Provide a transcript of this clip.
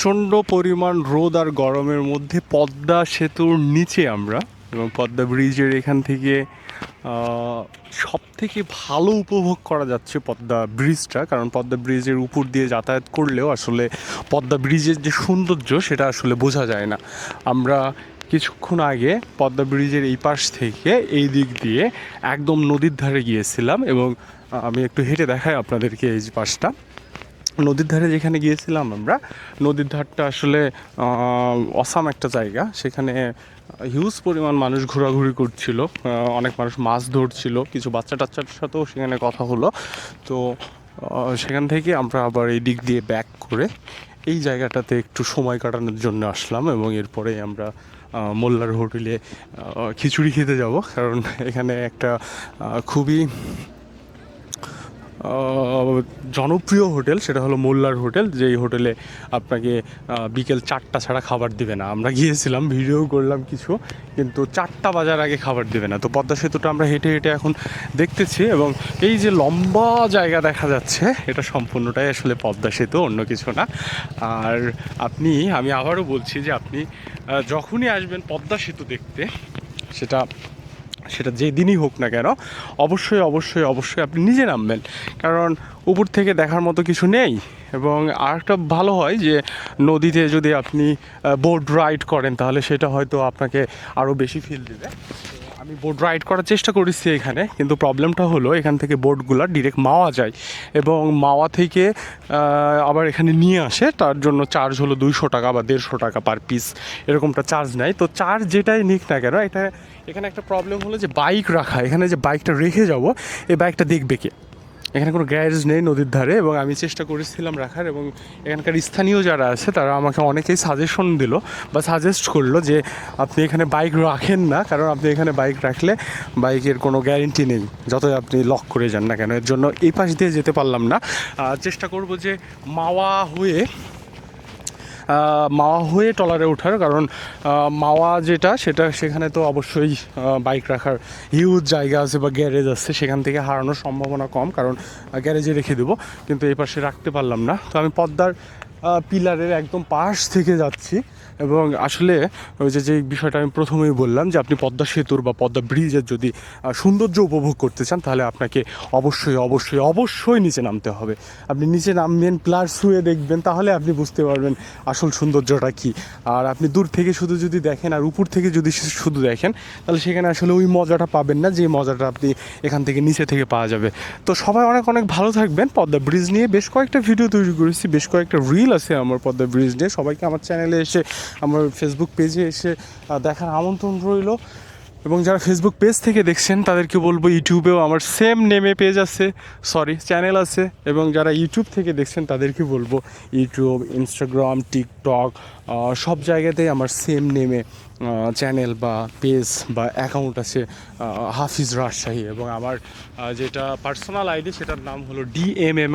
প্রচণ্ড পরিমাণ রোদ আর গরমের মধ্যে পদ্মা সেতুর নিচে আমরা এবং পদ্মা ব্রিজের এখান থেকে সব থেকে ভালো উপভোগ করা যাচ্ছে পদ্মা ব্রিজটা। কারণ পদ্মা ব্রিজের উপর দিয়ে যাতায়াত করলেও আসলে পদ্মা ব্রিজের যে সৌন্দর্য সেটা আসলে বোঝা যায় না। আমরা কিছুক্ষণ আগে পদ্মা ব্রিজের এই পাশ থেকে এই দিক দিয়ে একদম নদীর ধারে গিয়েছিলাম এবং আমি একটু হেঁটে দেখাই আপনাদেরকে এই পাশটা। নদীর ধারে যেখানে গিয়েছিলাম আমরা, নদীর ধারটা আসলে অসাম একটা জায়গা। সেখানে হিউজ পরিমাণ মানুষ ঘোরাঘুরি করছিল। অনেক মানুষ মাছ ধরছিল। কিছু বাচ্চা টাচ্চার সাথেও সেখানে কথা হলো। তো সেখান থেকে আমরা আবার এই দিক দিয়ে ব্যাক করে এই জায়গাটাতে একটু সময় কাটানোর জন্য আসলাম এবং এরপরে আমরা মোল্লার হোটেলে খিচুড়ি খেতে যাব। কারণ এখানে একটা খুবই জনপ্রিয় হোটেল সেটা হলো মোল্লার হোটেল, যেই হোটেলে আপনাকে বিকেল চারটা ছাড়া খাবার দিবে না। আমরা গিয়েছিলাম, ভিডিও করলাম কিছু, কিন্তু চারটা বাজার আগে খাবার দেবে না। তো পদ্মা সেতুটা আমরা হেঁটে হেঁটে এখন দেখতেছি এবং এই যে লম্বা জায়গা দেখা যাচ্ছে, এটা সম্পূর্ণটাই আসলে পদ্মা সেতু, অন্য কিছু না। আর আপনি, আমি আবারও বলছি যে আপনি যখনই আসবেন পদ্মা সেতু দেখতে, সেটা সেটা যে দিনই হোক না কেন, অবশ্যই অবশ্যই অবশ্যই আপনি নিজে নামবেন। কারণ উপর থেকে দেখার মতো কিছু নেই এবং আরেকটা ভালো হয় যে নদীতে যদি আপনি বোট রাইড করেন তাহলে সেটা হয়তো আপনাকে আরও বেশি ফিল দেবে। আমি বোট রাইড করার চেষ্টা করেছি এখানে, কিন্তু প্রবলেমটা হলো এখান থেকে বোটগুলো ডিরেক্ট মাওয়া যায় এবং মাওয়া থেকে আবার এখানে নিয়ে আসে, তার জন্য চার্জ হলো দুইশো টাকা বা দেড়শো টাকা পার পিস এরকমটা চার্জ নেয়। তো চার্জ যেটাই নিক না কেন, এটা, এখানে একটা প্রবলেম হলো যে বাইক রাখা, এখানে যে বাইকটা রেখে যাব, এই বাইকটা দেখবে কে? এখানে কোনো গ্যারেজ নেই নদীর ধারে এবং আমি চেষ্টা করেছিলাম রাখার এবং এখানকার স্থানীয় যারা আছে, তারা আমাকে অনেকেই সাজেশন দিল বা সাজেস্ট করল যে আপনি এখানে বাইক রাখেন না, কারণ আপনি এখানে বাইক রাখলে বাইকের কোনো গ্যারেন্টি নেই, যতই আপনি লক করে যান না কেন। এর জন্য এই পাশ দিয়ে যেতে পারলাম না। চেষ্টা করব যে মাওয়া হয়ে মাওয়া হয়ে ট্রলারে ওঠার, কারণ মাওয়া যেটা, সেটা সেখানে তো অবশ্যই বাইক রাখার হিউজ জায়গা আছে বা গ্যারেজ আছে, সেখান থেকে হারানোর সম্ভাবনা কম, কারণ গ্যারেজে রেখে দেবো, কিন্তু এই পাশে রাখতে পারলাম না। তো আমি পদ্মার পিলারের একদম পাশ থেকে যাচ্ছি এবং আসলে ওই যে যে বিষয়টা আমি প্রথমেই বললাম যে আপনি পদ্মা সেতুর বা পদ্মা ব্রিজের যদি সৌন্দর্য উপভোগ করতে চান তাহলে আপনাকে অবশ্যই অবশ্যই অবশ্যই নিচে নামতে হবে। আপনি নিচে নামবেন, প্লার শুয়ে দেখবেন, তাহলে আপনি বুঝতে পারবেন আসল সৌন্দর্যটা কী। আর আপনি দূর থেকে শুধু যদি দেখেন আর উপর থেকে যদি শুধু দেখেন, তাহলে সেখানে আসলে ওই মজাটা পাবেন না, যে মজাটা আপনি এখান থেকে নিচে থেকে পাওয়া যাবে। তো সবাই অনেক অনেক ভালো থাকবেন। পদ্মা ব্রিজ নিয়ে বেশ কয়েকটা ভিডিও তৈরি করেছি, বেশ কয়েকটা রিল আছে আমার পদ্মা ব্রিজ নিয়ে। সবাইকে আমার চ্যানেলে এসে, আমার ফেসবুক পেজে এসে দেখার আমন্ত্রণ রইল। এবং যারা ফেসবুক পেজ থেকে দেখছেন, তাদেরকে বলব ইউটিউবেও আমার সেম নেমে পেজ আছে সরি চ্যানেল আছে। এবং যারা ইউটিউব থেকে দেখছেন, তাদেরকে বলব ইউটিউব ইনস্টাগ্রাম টিকটক সব জায়গাতেই আমার সেম নেমে চ্যানেল বা পেজ বা অ্যাকাউন্ট আছে হাফিজ রাজশাহী। এবং আমার যেটা পার্সোনাল আইডি সেটার নাম হলো ডিএমএম